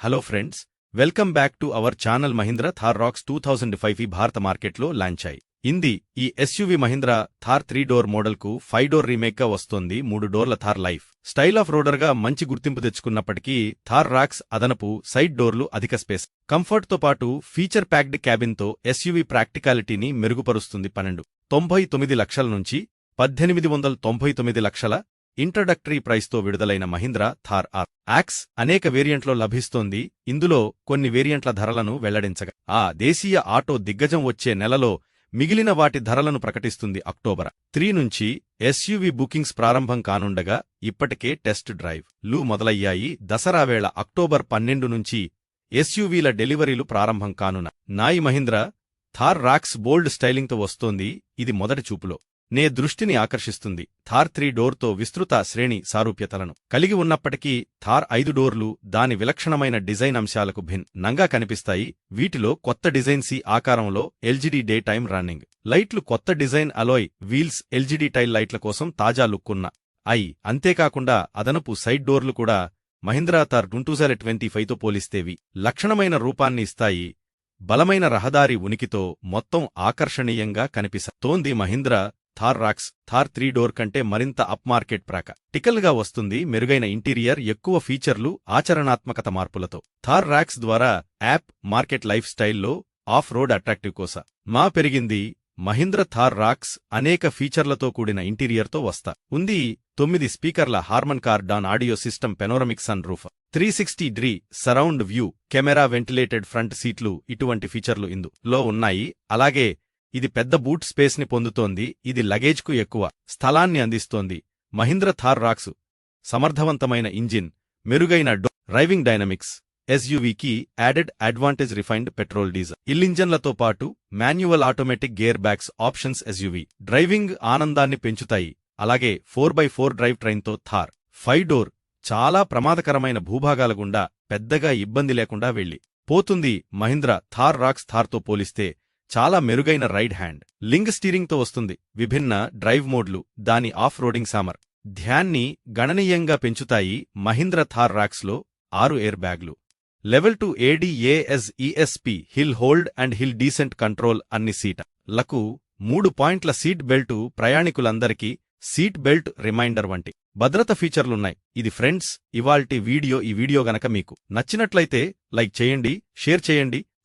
Hello friends welcome back to our channel Mahindra Thar Roxx two thousand five ఈ భారత మార్కెట్లో launch అయి ఇంది ఈ SUV Mahindra Thar three door మోడల్కు five door రీమేక్గా వస్తోంది మూడు డోర్ల థార్ లైఫ్. స్టైల్ ఆఫ్ రోడర్గా మంచి గుర్తింపు తెచ్చుకున్నప్పటికీ థార్ రాక్స్ అదనపు సైడ్ డోర్లు అధిక స్పేస్. కంఫర్ట్తో పాటు ఫీచర్ ప్యాక్డ్ క్యాబిన్తో ఎస్యూవి ప్రాక్టికాలిటీని మెరుగుపరుస్తుంది పన్నెండు. తొంభై తొమ్మిది లక్షల నుంచి పద్దెనిమిది వందల తొంభై తొమ్మిది లక్షల ఇంట్రడక్టరీ ప్రైస్తో విడుదలైన మహీంద్రా థార్ ఆర్ యాక్స్ అనేక వేరియంట్లో లభిస్తోంది. ఇందులో కొన్ని వేరియంట్ల ధరలను వెల్లడించగా ఆ దేశీయ ఆటో దిగ్గజం వచ్చే నెలలో మిగిలిన వాటి ధరలను ప్రకటిస్తుంది అక్టోబర్ త్రీ నుంచి ఎస్యూవీ బుకింగ్స్ ప్రారంభం కానుండగా ఇప్పటికే టెస్ట్ డ్రైవ్లు మొదలయ్యాయి. దసరా వేళ అక్టోబర్ పన్నెండు నుంచి ఎస్యూవీల డెలివరీలు ప్రారంభం కానున్న నాయి మహీంద్ర థార్ రాక్స్ బోల్డ్ స్టైలింగ్తో వస్తోంది. ఇది మొదటి చూపులో. నే దృష్టిని ఆకర్షిస్తుంది. థార్ త్రీ డోర్తో విస్తృత శ్రేణి సారూప్యతలను కలిగి ఉన్నప్పటికీ థార్ ఐదు డోర్లు దాని విలక్షణమైన డిజైన్ అంశాలకు భిన్నంగా కనిపిస్తాయి. వీటిలో కొత్త డిజైన్ సి ఆకారంలో ఎల్జీడీ డే టైమ్ రన్నింగ్. లైట్లు కొత్త design alloy wheels LED tail లైట్ల కోసం తాజా లుక్కున్న ఐ. అంతేకాకుండా అదనపు సైడ్ డోర్లు కూడా మహీంద్రా థార్ టూ ట్వంటీ ఫైవ్తో పోలిస్తేవి. లక్షణమైన రూపాన్ని ఇస్తాయి. బలమైన రహదారి ఉనికితో మొత్తం ఆకర్షణీయంగా కనిపిస్తోంది Mahindra Thar Roxx Thar three door కంటే మరింత అప్ మార్కెట్ ప్రాక. టికల్గా వస్తుంది మెరుగైన ఇంటీరియర్ ఎక్కువ ఫీచర్లు ఆచరణాత్మకత మార్పులతో. థార్ రాక్స్ ద్వారా యాప్ మార్కెట్ లైఫ్ స్టైల్లో ఆఫ్ రోడ్ అట్రాక్టివ్ కోస. మా పెరిగింది మహీంద్ర థార్ రాక్స్ అనేక ఫీచర్లతో కూడిన ఇంటీరియర్తో వస్తా. ఉంది తొమ్మిది స్పీకర్ల Harman Kardon audio system panoramic sunroof. Three sixty degree surround view camera ventilated front సీట్లు ఇటువంటి ఫీచర్లు ఇందులో ఉన్నాయి. అలాగే ఇది పెద్ద బూట్ స్పేస్ని పొందుతోంది ఇది లగేజ్కు ఎక్కువ స్థలాన్ని అందిస్తోంది. మహీంద్ర థార్ రాక్స్. సమర్థవంతమైన ఇంజిన్ మెరుగైన డో driving dynamics. ఎస్యూవీకి added advantage refined petrol diesel ఇల్లింజన్లతో పాటు manual automatic gearbox options SUV driving ఆనందాన్ని పెంచుతాయి. అలాగే ఫోర్ బై ఫోర్ డ్రైవ్ ట్రైన్తో థార్. Five door. చాలా ప్రమాదకరమైన భూభాగాల గుండా పెద్దగా ఇబ్బంది లేకుండా వెళ్ళి పోతుంది మహీంద్ర థార్ రాక్స్ థార్తో పోలిస్తే చాలా మెరుగైన రైడ్ హ్యాండ్. లింగ్ స్టీరింగ్తో వస్తుంది. విభిన్న డ్రైవ్ మోడ్లు దాని ఆఫ్ రోడింగ్ సామర్. ధ్యాన్ని గణనీయంగా పెంచుతాయి మహీంద్ర థార్ రాక్స్లో ఆరు ఎయిర్ బ్యాగ్లు. Level two ADAS ESP hill hold and hill descent control అన్ని సీట. లకు మూడు పాయింట్ల సీట్ బెల్టు ప్రయాణికులందరికీ సీట్ బెల్ట్ రిమైండర్ వంటి భద్రత ఫీచర్లున్నాయి. ఇది ఫ్రెండ్స్ ఇవాల్టి వీడియో. ఈ వీడియో గనక మీకు నచ్చినట్లయితే లైక్ చేయండి షేర్ చేయండి